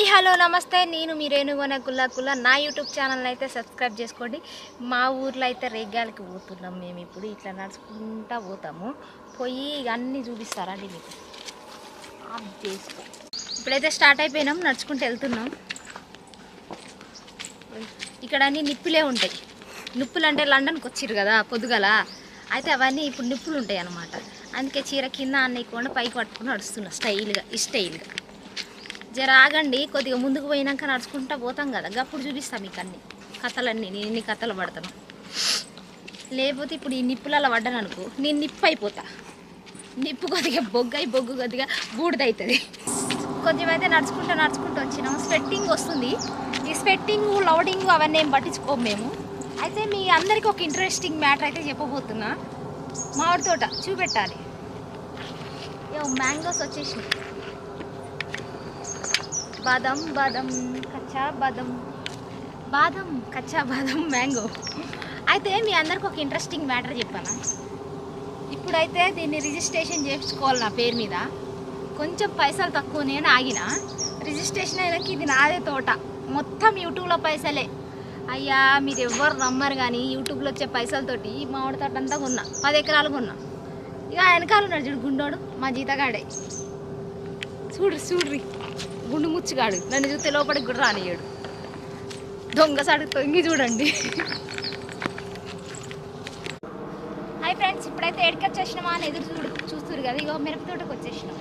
Hi hello నమస్తే. నేను మీ రేణుగొన కుల్లా నా యూట్యూబ్ ఛానల్ అయితే సబ్స్క్రైబ్ చేసుకోండి. మా ఊర్లో అయితే రేగాలకి పోతున్నాం మేము ఇప్పుడు. ఇట్లా నడుచుకుంటా పోతాము. పోయి అన్నీ చూపిస్తారండి మీకు? ఆఫ్ చేసుకో ఇప్పుడైతే స్టార్ట్ అయిపోయినాం నడుచుకుంటూ వెళ్తున్నాం. ఇక్కడ అన్ని నిప్పులే ఉంటాయి. నిప్పులు అంటే లండన్కి వచ్చిర్రు కదా పొద్దుగల. అయితే అవన్నీ ఇప్పుడు నిప్పులు ఉంటాయి అనమాట అందుకే చీర కింద అన్నయ్యకుండా పైకి పట్టుకుని నడుస్తున్నా స్టైల్గా ఈ స్టైల్గా. జర ఆగండి కొద్దిగా ముందుకు పోయినాక నడుచుకుంటా పోతాం కదా. గప్పుడు చూపిస్తాం మీకు అన్ని కథలన్నీ నేను ఇన్ని కథలు పడతాను. లేకపోతే ఇప్పుడు ఈ నిప్పులలో పడ్డాను అనుకో నేను నిప్పు అయిపోతా. నిప్పు కొద్దిగా బొగ్గై బొగ్గు కొద్దిగా బూడిదవుతుంది కొంచెం అయితే నడుచుకుంటూ నడుచుకుంటూ వచ్చినాం. స్వెట్టింగ్ వస్తుంది. ఈ స్వెట్టింగ్ లౌడింగ్ అవన్నీ ఏం పట్టించుకోము మేము. అయితే మీ అందరికీ ఒక ఇంట్రెస్టింగ్ మ్యాటర్ అయితే చెప్పబోతున్నా. మామిడి తోట చూపెట్టాలి. యో మ్యాంగోస్ వచ్చేసినాయి. బాదం బాదం కచ్చా బాదం. బాదం కచ్చా బాదం మ్యాంగో. అయితే మీ అందరికి ఒక ఇంట్రెస్టింగ్ మ్యాటర్ చెప్పాను? ఇప్పుడైతే దీన్ని రిజిస్ట్రేషన్ చేయించుకోవాలి నా పేరు మీద. కొంచెం పైసలు తక్కువ నేను ఆగిన. రిజిస్ట్రేషన్ అయినాక ఇది నాదే తోట. మొత్తం యూట్యూబ్లో పైసలే. అయ్యా మీరు ఎవ్వరు నమ్మరు కానీ యూట్యూబ్లో వచ్చే పైసలతోటి మామిడి తోట అంతా కొన్నా. పది ఎకరాలు కొన్నా. ఇక వెనకాల ఉన్నాడు చూడు గుండోడు మా జీతగాడే. చూడు చూడ్రి. గుండు ముచ్చుగాడు. నన్ను చూస్తే లోపలికి కూడా రానియ్యాడు. దొంగసాడు తొంగి చూడండి. హాయ్ ఫ్రెండ్స్ ఇప్పుడైతే ఎడికి వచ్చేసినామా అని ఎదురు చూడు చూస్తున్నారు కదా. ఇగో మిరప తోటకు వచ్చేసినాం.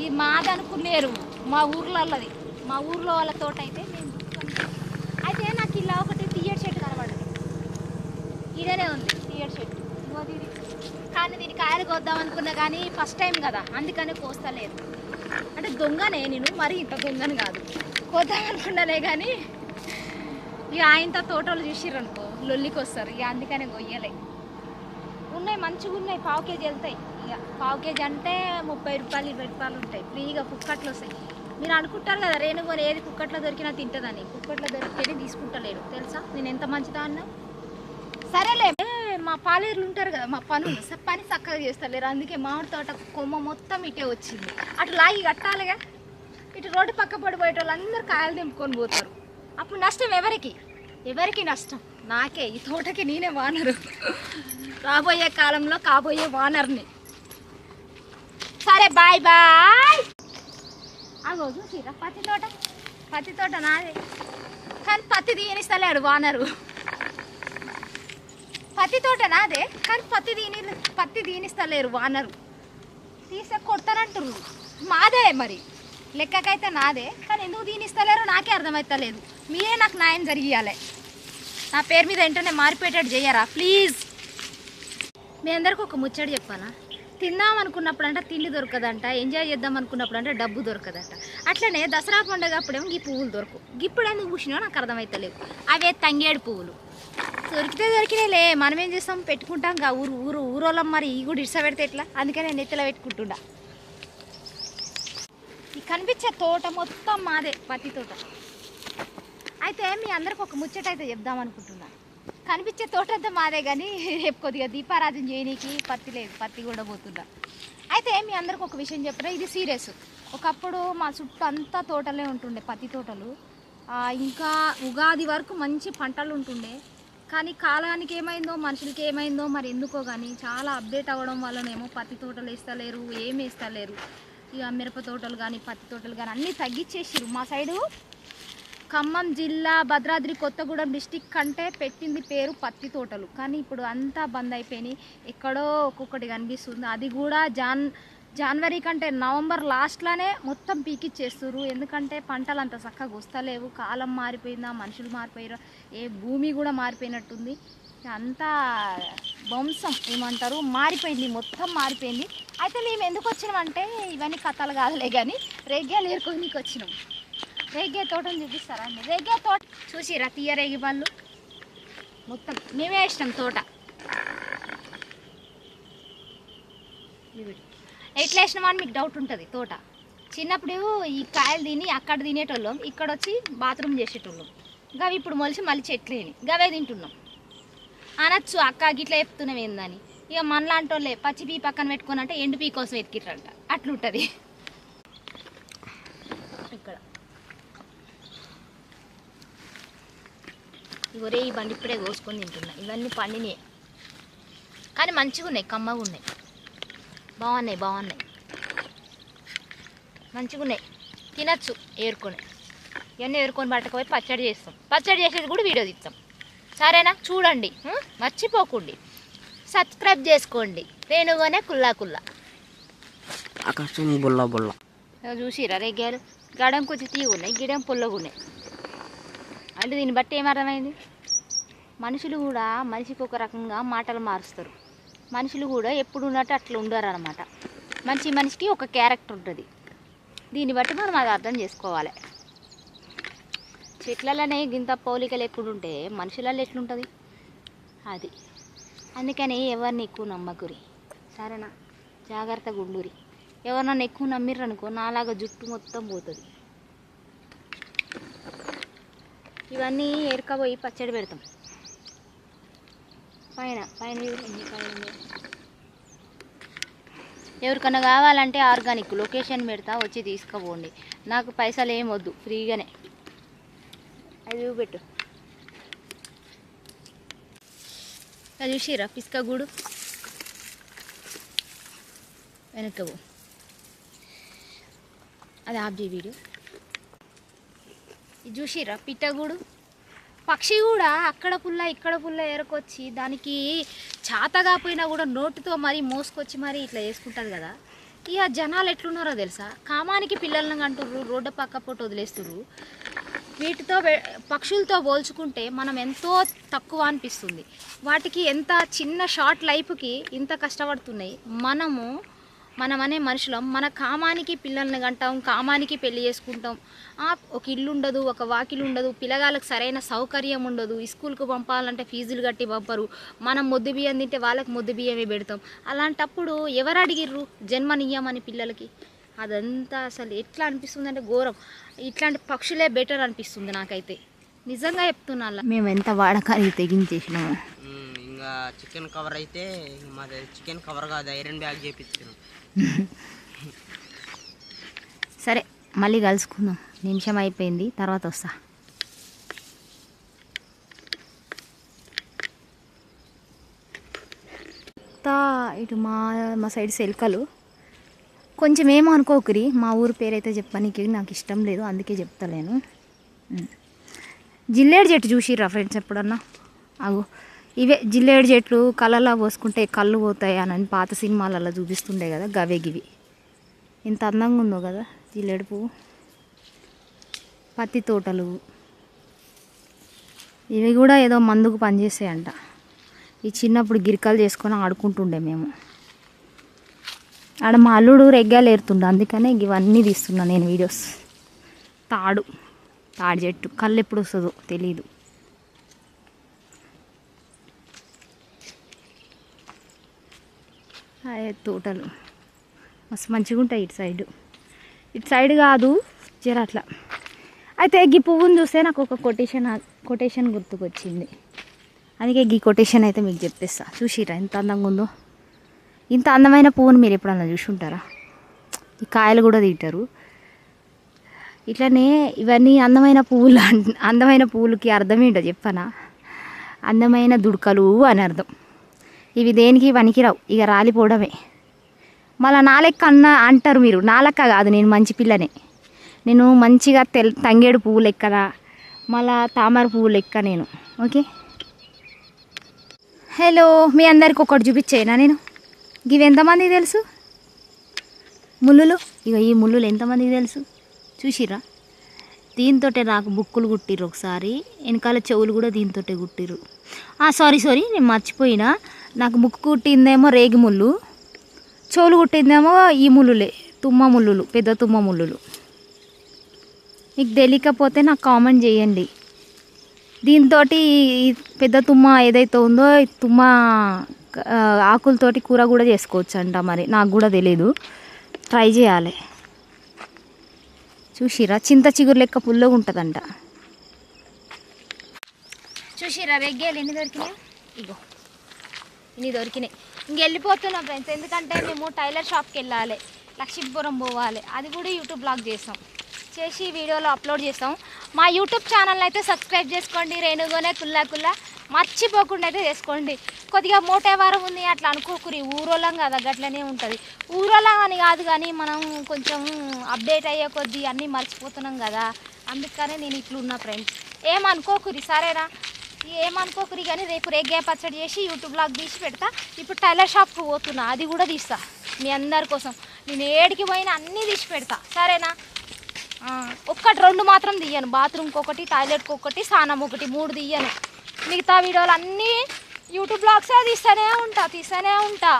ఇది మాది అనుకునేరు మా ఊర్లో వాళ్ళది మా ఊర్లో వాళ్ళ తోట అయితే నేను అయితే నాకు ఇలా ఒకటి తీయటి చెట్టు కనబడదు. ఇదనే ఉంది తీయటి చెట్టు. ఇది కానీ దీని కాయలు కోద్దాం అనుకున్నా కానీ ఫస్ట్ టైం కదా. అందుకని కోస్తలేదు. అంటే దొంగనే నేను మరి ఇంత దొంగను కాదు. కోద్దాం అనుకున్నానే కానీ ఇక ఆయనతో తోటలు చూసిర్రనుకో లొల్లికి వస్తారు ఇక అందుకనే కొయ్యలే. ఉన్నాయి మంచిగా ఉన్నాయి పావు కేజీ వెళ్తాయి. ఇక పావు కేజీ అంటే ముప్పై రూపాయలు ఇరవై రూపాయలు ఉంటాయి. ఫ్రీగా కుక్కట్లు వస్తాయి. మీరు అనుకుంటారు కదా రేణుగోని ఏది కుక్కట్లో దొరికినా తింటుందని. కుక్కట్లో దొరికితేనే తీసుకుంటలేడు. తెలుసా? నేను ఎంత మంచిదా అన్నా? సరేలే. నేను మా పాలేరులు ఉంటారు కదా మా పనులు పని చక్కగా చేస్తలేరు. అందుకే మామిడి తోట కొమ్మ మొత్తం ఇటే వచ్చింది. అటు లాగి కట్టాలిగా. ఇటు రోడ్డు పక్క పడిపోయే వాళ్ళు అందరు కాయలు దింపుకొని పోతారు. అప్పుడు నష్టం ఎవరికి? ఎవరికి నష్టం? నాకే. ఈ తోటకి నేనే వానరు. రాబోయే కాలంలో కాబోయే వానర్ని. సరే బాయ్ బాయ్. అగో చూసిరా? పత్తి తోట? పత్తి తోట నాదే. కానీ పత్తి తీయనిస్తలేడు వానరు. పత్తి తోట నాదే కానీ పత్తి దీని పత్తి దీనిస్తలేరు వానరు. తీసే కొడతారంటారు మాదే మరి. లెక్కకైతే నాదే కానీ ఎందుకు దీనిస్తలేరు నాకే అర్థమవుతలేదు మీరే నాకు న్యాయం జరిగియాలి. నా పేరు మీద వెంటనే మారిపోయేటట్టు చేయరా ప్లీజ్. మీ అందరికీ ఒక ముచ్చడి చెప్పానా తిందాం అనుకున్నప్పుడు అంట తిండి దొరకదంట ఎంజాయ్ చేద్దాం అనుకున్నప్పుడు అంటే డబ్బు దొరకదంట. అట్లనే దసరా పండుగ అప్పుడేమో ఈ పువ్వులు దొరకవు ఇప్పుడు ఎందుకు పూసినా నాకు అర్థమవుతలేవు అవే తంగేడు పువ్వులు. దొరికితే దొరికినాయిలే మనం ఏం చేస్తాం? పెట్టుకుంటాం కా ఊరు ఊరు ఊరోళ్ళం మరి. ఈ కూడా ఇడిస పెడితే ఎట్లా? అందుకే నేను నెత్తిలో పెట్టుకుంటుండా. ఈ కనిపించే తోట మొత్తం మాదే పత్తి తోట. అయితే మీ అందరికి ఒక ముచ్చట అయితే చెప్దాం అనుకుంటున్నా. కనిపించే తోటంతా మాదే కానీ రేపు కొద్దిగా దీపారాధన చేయనీకి పత్తి లేదు పత్తి కూడా పోతుందా? అయితే మీ అందరికి ఒక విషయం చెప్పిన ఇది సీరియస్. ఒకప్పుడు మా చుట్టూ అంతా తోటలే ఉంటుండే పత్తి తోటలు. ఇంకా ఉగాది వరకు మంచి పంటలు ఉంటుండే. కానీ కాలానికి ఏమైందో మనుషులకి ఏమైందో మరి ఎందుకో కానీ చాలా అప్డేట్ అవ్వడం వల్లనేమో పత్తి తోటలు వేస్తలేరు ఏం వేస్తలేరు. ఇక మిరప తోటలు కానీ పత్తి తోటలు కానీ అన్నీ తగ్గించేసిరు మా సైడు ఖమ్మం జిల్లా భద్రాద్రి కొత్తగూడెం డిస్టిక్ కంటే పెట్టింది పేరు పత్తి తోటలు. కానీ ఇప్పుడు అంతా బంద్ అయిపోయినాయి. ఎక్కడో ఒక్కొక్కటి కనిపిస్తుంది. అది కూడా జాన్ జనవరి కంటే నవంబర్ లాస్ట్లోనే మొత్తం పీకిచ్చేస్తున్నారు ఎందుకంటే పంటలు అంత చక్కగా వస్తలేవు. కాలం మారిపోయిందా? మనుషులు మారిపోయారు? ఏ భూమి కూడా మారిపోయినట్టుంది. అంతా వంశం ఏమంటారు? మారిపోయింది. మొత్తం మారిపోయింది. అయితే మేము ఎందుకు వచ్చినామంటే ఇవన్నీ కథలు కాదులే కానీ రేగ్యాలు ఏరుకోనికి వచ్చినాం. రేగే తోటను చూపిస్తారా అండి? రేగే తోట చూసిరా తీయ రేగి పళ్ళు? మొత్తం మేమే ఇష్టం తోట. ఇవి. ఎట్లా వేసినామని మీకు డౌట్ ఉంటుంది తోట. చిన్నప్పుడు ఈ కాయలు తిని అక్కడ తినేటోళ్ళం ఇక్కడ వచ్చి బాత్రూమ్ చేసేటోళ్ళం. గవి ఇప్పుడు మొలిచి మళ్ళీ చెట్లేని గవే తింటున్నాం. అనొచ్చు అక్క గిట్లా చెప్తున్నాం ఏందని. ఇక మనలాంటి వాళ్ళే పచ్చి పీ పక్కన పెట్టుకొని అంటే ఎండు పీ కోసం వెతికిట్రంట అట్లుంటుంది ఇక్కడ ఇవరే ఈ బండి ఇప్పుడే కోసుకొని తింటున్నా. ఇవన్నీ పండినాయి. కానీ మంచిగా ఉన్నాయి కమ్మగా ఉన్నాయి బాగున్నాయి బాగున్నాయి. మంచిగా ఉన్నాయి తినచ్చు ఏరుకొని. ఇవన్నీ ఏరుకొని పట్టకపోయి పచ్చడి చేస్తాం. పచ్చడి చేసేది కూడా వీడియో తీస్తాం. సరేనా? చూడండి? మర్చిపోకండి. సబ్స్క్రైబ్ చేసుకోండి. రేణుగానే కుల్లా కుల్లా. ఆకాశం బుల్ల బుల్ల. చూసిరా రెగ్గాలు గడం కొంచెం తీగ ఉన్నాయి గిడం పుల్లగా ఉన్నాయి అంటే దీన్ని బట్టి ఏమర్థమైంది? మనుషులు కూడా మనిషికి ఒక రకంగా మాటలు మారుస్తారు. మనుషులు కూడా ఎప్పుడు ఉన్నట్టు అట్లా ఉండరు అనమాట మంచి మనిషికి ఒక క్యారెక్టర్ ఉంటుంది. దీన్ని బట్టి మనం అది అర్థం చేసుకోవాలి. చెట్లలోనే గింత పోలికలు ఎప్పుడు ఉంటే మనుషులలో ఎట్లుంటుంది? అది. అందుకని ఎవరిని ఎక్కువ నమ్మకురి? సరేనా? జాగ్రత్తగా ఉండురి ఎవరినన్నా ఎక్కువ నమ్మిర్రు అనుకో నాలాగా జుట్టు మొత్తం పోతుంది. ఇవన్నీ ఏరుకపోయి పచ్చడి పెడతాం. పైన పైన చూడండి ఎవరికన్నా కావాలంటే ఆర్గానిక్ లొకేషన్ పెడతా వచ్చి తీసుకుపోండి. నాకు పైసలు ఏమి వద్దు ఫ్రీగానే. అది చూపెట్టు. అది చూసిరా పిస్కా గూడు? అది ఆఫ్ వీడియో. ఇది చూసిరా పిట్టగూడు పక్షి కూడా అక్కడ పుల్ల ఇక్కడ పుల్ల ఎరకొచ్చి దానికి చాతగా పోయినా కూడా నోటితో మరీ మోసుకొచ్చి మరీ ఇట్లా వేసుకుంటుంది కదా. ఇక జనాలు ఎట్లున్నారో తెలుసా? కామానికి పిల్లలను అంటుర్రు రోడ్డు పక్క పొట్టు వదిలేస్తుర్రు. వీటితో పక్షులతో పోల్చుకుంటే మనం ఎంతో తక్కువ అనిపిస్తుంది. వాటికి ఎంత చిన్న షార్ట్ లైఫ్కి ఇంత కష్టపడుతున్నాయి. మనము మనం అనే మనుషులం. మన కామానికి పిల్లల్ని కంటాం కామానికి పెళ్ళి చేసుకుంటాం. ఒక ఇల్లు ఉండదు ఒక వాకిలు ఉండదు పిల్లగాళ్ళకి సరైన సౌకర్యం ఉండదు. స్కూల్కి పంపాలంటే ఫీజులు కట్టి పంపరు. మనం మొద్దు బియ్యం తింటే వాళ్ళకి మొద్దు బియ్యమే పెడతాం. అలాంటప్పుడు ఎవరు అడిగిర్రు? జన్మనియ్యమని పిల్లలకి? అదంతా అసలు ఎట్లా అనిపిస్తుంది అంటే ఘోరం. ఇట్లాంటి పక్షులే బెటర్ అనిపిస్తుంది నాకైతే. నిజంగా చెప్తున్నా మేము ఎంత వాడకానికి తెగించేసినాము. ఇంకా చికెన్ కవర్ అయితే మాది చికెన్ కవర్ కాదు ఐరన్ బ్యాగ్ చేపించాను సరే మళ్ళీ కలుసుకుందాం. నిమిషం అయిపోయింది తర్వాత వస్తా. ఇటు మా మా సైడ్ సెల్కలు. కొంచెం ఏమో అనుకోకురి మా ఊరు పేరైతే చెప్పడానికి నాకు ఇష్టం లేదు అందుకే చెప్తలేను. జిల్లేడు చెట్టు చూసిర్రా ఫ్రెండ్స్ ఎప్పుడన్నా? అగో. ఇవే జిల్లేడు చెట్లు కళ్ళలో పోసుకుంటే కళ్ళు పోతాయి అని పాత సినిమాలలో చూపిస్తుండే కదా గవే గివి. ఎంత అందంగా ఉందో కదా జిల్లేడు పువ్వు. పత్తి తోటలు. ఇవి కూడా ఏదో మందుకు పనిచేసాయంట ఈ చిన్నప్పుడు గిరికలు చేసుకొని ఆడుకుంటుండే మేము. ఆడ మా అల్లుడు రెగ్గాలు ఏరుతుండే అందుకనే ఇవన్నీ తీస్తున్నా నేను వీడియోస్. తాడు తాడి చెట్టు. కళ్ళు ఎప్పుడు వస్తుందో తెలీదు. తోటలు. మస్తు మంచిగా ఉంటాయి ఇటు సైడ్. ఇటు సైడ్ కాదు జర అట్లా అయితే గీ పువ్వుని చూస్తే నాకు ఒక కొటేషన్ కొటేషన్ గుర్తుకొచ్చింది. అందుకే గీ కొటేషన్ అయితే మీకు చెప్పేస్తా. చూసిరా ఎంత అందంగా ఉందో. ఇంత అందమైన పువ్వుని మీరు ఎప్పుడన్నా చూసుంటారా? ఈ కాయలు కూడా తింటారు. ఇట్లనే ఇవన్నీ అందమైన పువ్వులు అందమైన పువ్వులకి అర్థం ఏంటో చెప్పనా? అందమైన దుడకలు అని అర్థం. ఇవి దేనికి పనికిరావు? ఇక రాలిపోవడమే. మళ్ళీ నాలెక్క అన్న అంటారు మీరు. నాలెక్క కాదు నేను మంచి పిల్లనే. నేను మంచిగా తెల్ తంగేడు పువ్వు లెక్కన మళ్ళా తామర పువ్వు లెక్క నేను. ఓకే? హలో మీ అందరికి ఒకటి చూపించేనా నేను? ఇవి ఎంతమందికి తెలుసు? ముళ్ళులు? ఇక ఈ ముళ్ళులు ఎంతమందికి తెలుసు? చూసిరా దీంతో నాకు బుక్కులు కుట్టిర్రు ఒకసారి. వెనకాల చెవులు కూడా దీంతో కుట్టిర్రు. సారీ సారీ నేను మర్చిపోయినా. నాకు ముక్కు కుట్టిందేమో రేగి ముళ్ళు చెవులు కుట్టిందేమో ఈ ముళ్ళులే తుమ్మ ముళ్ళులు పెద్ద తుమ్మ ముళ్ళులు. మీకు తెలియకపోతే నాకు కామెంట్ చేయండి. దీంతో పెద్ద తుమ్మ ఏదైతే ఉందో తుమ్మ ఆకులతోటి కూర కూడా చేసుకోవచ్చు అంట మరి. నాకు కూడా తెలియదు ట్రై చేయాలి. చూసిరా చింత చిగురు లెక్క పుల్లగా ఉంటుందంట. చూసిరా రెగ్గేలు ఎన్ని దొరికినాయి? ఇగో. ఇన్ని దొరికినాయి. ఇంకెళ్ళిపోతున్నాం ఫ్రెండ్స్ ఎందుకంటే మేము టైలర్ షాప్కి వెళ్ళాలి. లక్ష్మీపురం పోవాలి. అది కూడా యూట్యూబ్ బ్లాగ్ చేస్తాం. చేసి వీడియోలో అప్లోడ్ చేస్తాం. మా యూట్యూబ్ ఛానల్ అయితే సబ్స్క్రైబ్ చేసుకోండి. రేణుగోనే కుల్లా కుల్లా మర్చిపోకుండా అయితే చేసుకోండి. కొద్దిగా మోటేవారం ఉంది అట్లా అనుకోకురి. ఊరోళం కదా గట్లనే ఉంటుంది. ఊరోళం అని కాదు కానీ మనం కొంచెం అప్డేట్ అయ్యే కొద్దీ అన్నీ మర్చిపోతున్నాం కదా. అందుకనే నేను ఇట్లున్నా ఫ్రెండ్స్ ఏమనుకోకురి? సరేనా? ఏమనుకోకురి కానీ రేపు రేగ్గాయ పచ్చడి చేసి యూట్యూబ్ లాగ్ తీసి పెడతా. ఇప్పుడు టైలర్ షాప్కి పోతున్నా అది కూడా తీస్తా. మీ అందరి కోసం. నేను ఏడికి పోయినా అన్నీ తీసి పెడతా. సరేనా? ఒక్కటి రెండు మాత్రం తీయను. బాత్రూమ్కి ఒకటి టాయిలెట్కి ఒకటి స్నానం ఒకటి మూడు తీయను. మిగతా వీడియోలు అన్నీ యూట్యూబ్ బ్లాగ్సే తీస్తూనే ఉంటా తీస్తూనే ఉంటా.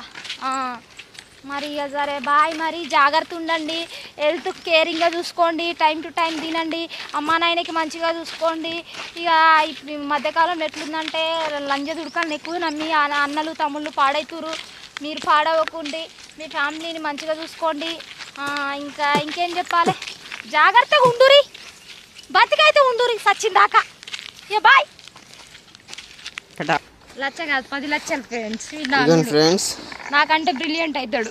మరి సరే బాయ్ మరి. జాగ్రత్త ఉండండి. హెల్త్ కేరింగ్గా చూసుకోండి టైం టు టైం తినండి అమ్మా నాయనకి మంచిగా చూసుకోండి. ఇక ఇప్పుడు ఈ మధ్యకాలంలో ఎట్లుందంటే లంజ దుడకలను ఎక్కువ నమ్మి అన్నలు తమ్ముళ్ళు పాడవుతురు మీరు పాడవకుండి మీ ఫ్యామిలీని మంచిగా చూసుకోండి. ఇంకా ఇంకేం చెప్పాలి? జాగ్రత్తగా ఉండురి. బతికైతే ఉండురి సచ్చిందాకా ఇక బాయ్. లచ్చ కాదు పది లక్షలు ఫ్రెండ్స్ నాకంటే బ్రిలియంట్ అవుతాడు.